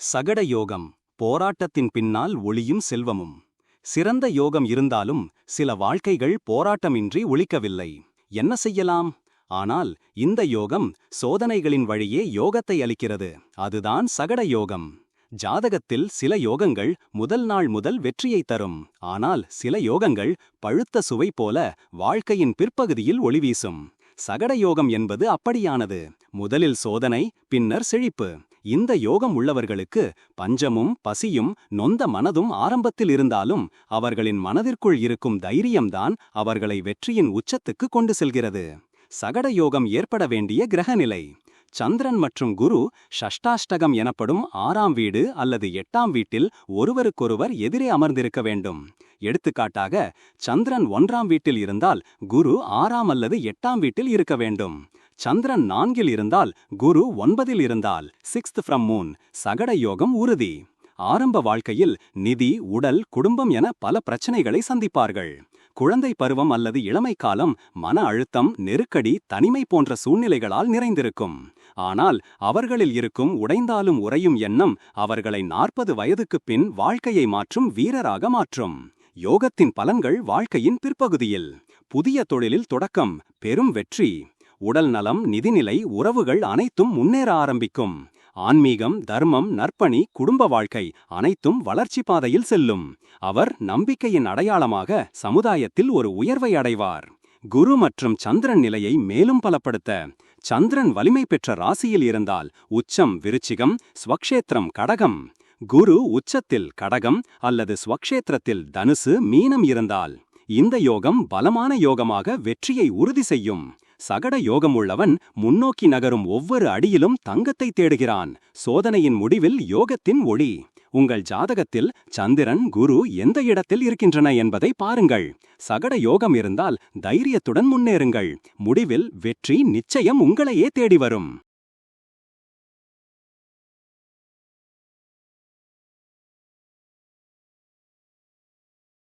சகட யோகம் போராட்டத்தின் பின்னால் ஒளியும் செல்வமும். சிறந்த யோகம் இருந்தாலும் சில வாழ்க்கைகள் போராட்டமின்றி ஒழிக்கவில்லை. என்ன செய்யலாம்? ஆனால் இந்த யோகம் சோதனைகளின் வழியே யோகத்தை அளிக்கிறது. அதுதான் சகட யோகம். ஜாதகத்தில் சில யோகங்கள் முதல் நாள் முதல் வெற்றியை தரும். ஆனால் சில யோகங்கள் பழுத்த சுவை போல வாழ்க்கையின் பிற்பகுதியில் ஒளிவீசும். சகட யோகம் என்பது அப்படியானது. முதலில் சோதனை பின்னர் செழிப்பு. இந்த யோகம் உள்ளவர்களுக்கு பஞ்சமும் பசியும் நொந்த மனதும் ஆரம்பத்தில் இருந்தாலும் அவர்களின் மனதிற்குள் இருக்கும் தைரியம்தான் அவர்களை வெற்றியின் உச்சத்துக்கு கொண்டு செல்கிறது. சகட யோகம் ஏற்பட வேண்டிய கிரகநிலை. சந்திரன் மற்றும் குரு ஷஷ்டாஷ்டகம் எனப்படும் ஆறாம் வீடு அல்லது எட்டாம் வீட்டில் ஒருவருக்கொருவர் எதிரே அமர்ந்திருக்க வேண்டும். எடுத்துக்காட்டாக சந்திரன் ஒன்றாம் வீட்டில் இருந்தால் குரு ஆறாம் அல்லது எட்டாம் வீட்டில் இருக்க வேண்டும். சந்திரன் நான்கில் இருந்தால் குரு ஒன்பதில் இருந்தால் சிக்ஸ்த் ஃப்ரம் மூன் சகட யோகம் உறுதி. ஆரம்ப வாழ்க்கையில் நிதி உடல் குடும்பம் என பல பிரச்சனைகளை சந்திப்பார்கள். குழந்தை பருவம் அல்லது இளமை காலம் மன அழுத்தம் நெருக்கடி தனிமை போன்ற சூழ்நிலைகளால் நிறைந்திருக்கும். ஆனால் அவர்களில் இருக்கும் உடைந்தாலும் உறையும் எண்ணம் அவர்களை நாற்பது வயதுக்குப் பின் வாழ்க்கையை மாற்றும் வீரராக மாற்றும். யோகத்தின் பலன்கள் வாழ்க்கையின் பிற்பகுதியில். புதிய தொழிலில் தொடக்கம் பெரும் வெற்றி. உடல் நலம் நிதிநிலை உறவுகள் அனைத்தும் முன்னேற ஆரம்பிக்கும். ஆன்மீகம் தர்மம் நற்பணி குடும்ப வாழ்க்கை அனைத்தும் வளர்ச்சி பாதையில் செல்லும். அவர் நம்பிக்கையின் அடையாளமாக சமுதாயத்தில் ஒரு உயர்வை அடைவார். குரு மற்றும் சந்திரன் நிலையை மேலும் பலப்படுத்த சந்திரன் வலிமை பெற்ற ராசியில் இருந்தால் உச்சம் விருச்சிகம் ஸ்வக்ஷேத்திரம் கடகம். குரு உச்சத்தில் கடகம் அல்லது ஸ்வக்ஷேத்திரத்தில் தனுசு மீனம் இருந்தால் இந்த யோகம் பலமான யோகமாக வெற்றியை உறுதி செய்யும். சகட யோகம் உள்ளவன் முன்னோக்கி நகரும் ஒவ்வொரு அடியிலும் தங்கத்தை தேடுகிறான். சோதனையின் முடிவில் யோகத்தின் ஒளி. உங்கள் ஜாதகத்தில் சந்திரன் குரு எந்த இடத்தில் இருக்கின்றன என்பதை பாருங்கள். சகட யோகம் இருந்தால் தைரியத்துடன் முன்னேறுங்கள். முடிவில் வெற்றி நிச்சயம் உங்களையே தேடி வரும்.